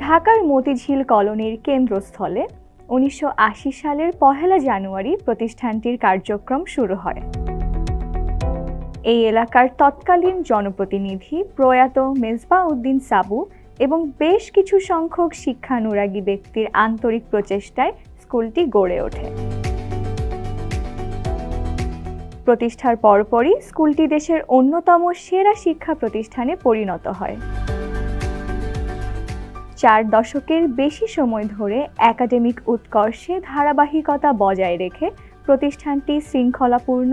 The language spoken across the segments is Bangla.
ঢাকার মতিঝিল কলোনির কেন্দ্রস্থলে উনিশশো আশি সালের পহেলা জানুয়ারি প্রতিষ্ঠানটির কার্যক্রম শুরু হয়। এই এলাকার তৎকালীন জনপ্রতিনিধি প্রয়াত মেজবা উদ্দিন সাবু এবং বেশ কিছু সংখ্যক শিক্ষানুরাগী ব্যক্তির আন্তরিক প্রচেষ্টায় স্কুলটি গড়ে ওঠে। প্রতিষ্ঠার পরপরই স্কুলটি দেশের অন্যতম সেরা শিক্ষা প্রতিষ্ঠানে পরিণত হয়। চার দশকের বেশি সময় ধরে একাডেমিক উৎকর্ষে ধারাবাহিকতা বজায় রেখে প্রতিষ্ঠানটি শৃঙ্খলাপূর্ণ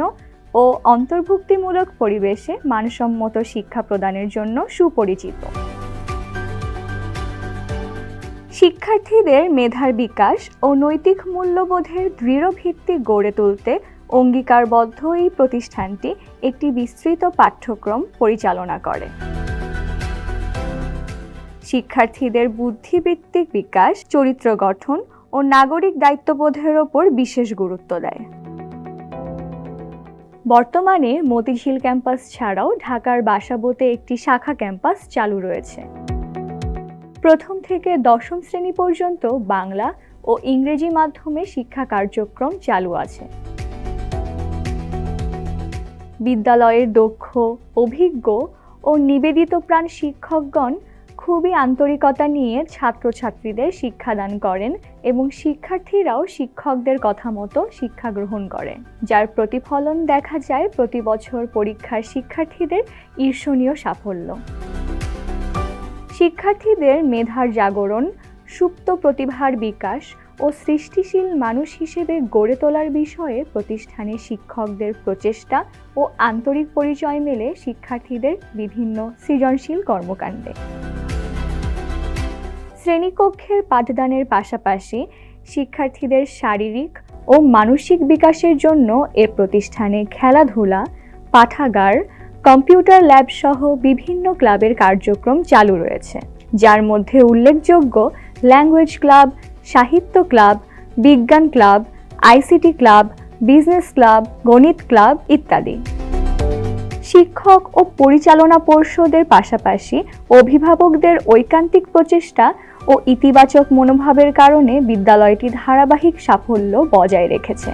ও অন্তর্ভুক্তিমূলক পরিবেশে মানসম্মত শিক্ষা প্রদানের জন্য সুপরিচিত। শিক্ষার্থীদের মেধার বিকাশ ও নৈতিক মূল্যবোধের দৃঢ় ভিত্তি গড়ে তুলতে অঙ্গীকারবদ্ধ এই প্রতিষ্ঠানটি একটি বিস্তৃত পাঠ্যক্রম পরিচালনা করে। শিক্ষার্থীদের বুদ্ধিবৃত্তিক বিকাশ, চরিত্র গঠন ও নাগরিক দায়িত্ববোধের ওপর বিশেষ গুরুত্ব দেয়। বর্তমানে মতিঝিল ক্যাম্পাস ছাড়াও ঢাকার বাসাবোতে একটি শাখা ক্যাম্পাস চালু রয়েছে। প্রথম থেকে দশম শ্রেণি পর্যন্ত বাংলা ও ইংরেজি মাধ্যমে শিক্ষা কার্যক্রম চালু আছে। বিদ্যালয়ের দক্ষ, অভিজ্ঞ ও নিবেদিত প্রাণ শিক্ষকগণ খুবই আন্তরিকতা নিয়ে ছাত্রছাত্রীদের শিক্ষাদান করেন এবং শিক্ষার্থীরাও শিক্ষকদের কথা মতো শিক্ষা গ্রহণ করে। যার প্রতিফলন দেখা যায় প্রতি বছর পরীক্ষার শিক্ষার্থীদের ঈর্ষণীয় সাফল্য। শিক্ষার্থীদের মেধার জাগরণ, সুপ্ত প্রতিভার বিকাশ ও সৃষ্টিশীল মানুষ হিসেবে গড়ে তোলার বিষয়ে প্রতিষ্ঠানের শিক্ষকদের প্রচেষ্টা ও আন্তরিক পরিচয় মেলে শিক্ষার্থীদের বিভিন্ন সৃজনশীল কর্মকাণ্ডে। শ্রেণীকক্ষের পাঠদানের পাশাপাশি শিক্ষার্থীদের শারীরিক ও মানসিক বিকাশের জন্য এ প্রতিষ্ঠানে খেলাধুলা, পাঠাগার, কম্পিউটার ল্যাব সহ বিভিন্ন ক্লাবের কার্যক্রম চালু রয়েছে। যার মধ্যে উল্লেখযোগ্য ল্যাঙ্গুয়েজ ক্লাব, সাহিত্য ক্লাব, বিজ্ঞান club, ICT club, business club, গণিত ক্লাব ইত্যাদি। শিক্ষক ও পরিচালনা পর্ষদের পাশাপাশি অভিভাবকদের ঐকান্তিক প্রচেষ্টা ও ইতিবাচক মনোভাবের কারণে বিদ্যালয়টি ধারাবাহিক সাফল্য বজায় রেখেছে।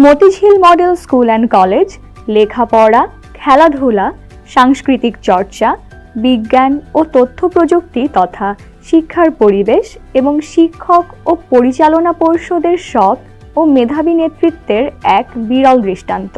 Motijheel model school and college, লেখাপড়া, খেলাধুলা, সাংস্কৃতিক চর্চা, বিজ্ঞান ও তথ্য প্রযুক্তি তথা শিক্ষার পরিবেশ এবং শিক্ষক ও পরিচালনা পর্ষদের সৎ ও মেধাবী নেতৃত্বের এক বিরল দৃষ্টান্ত।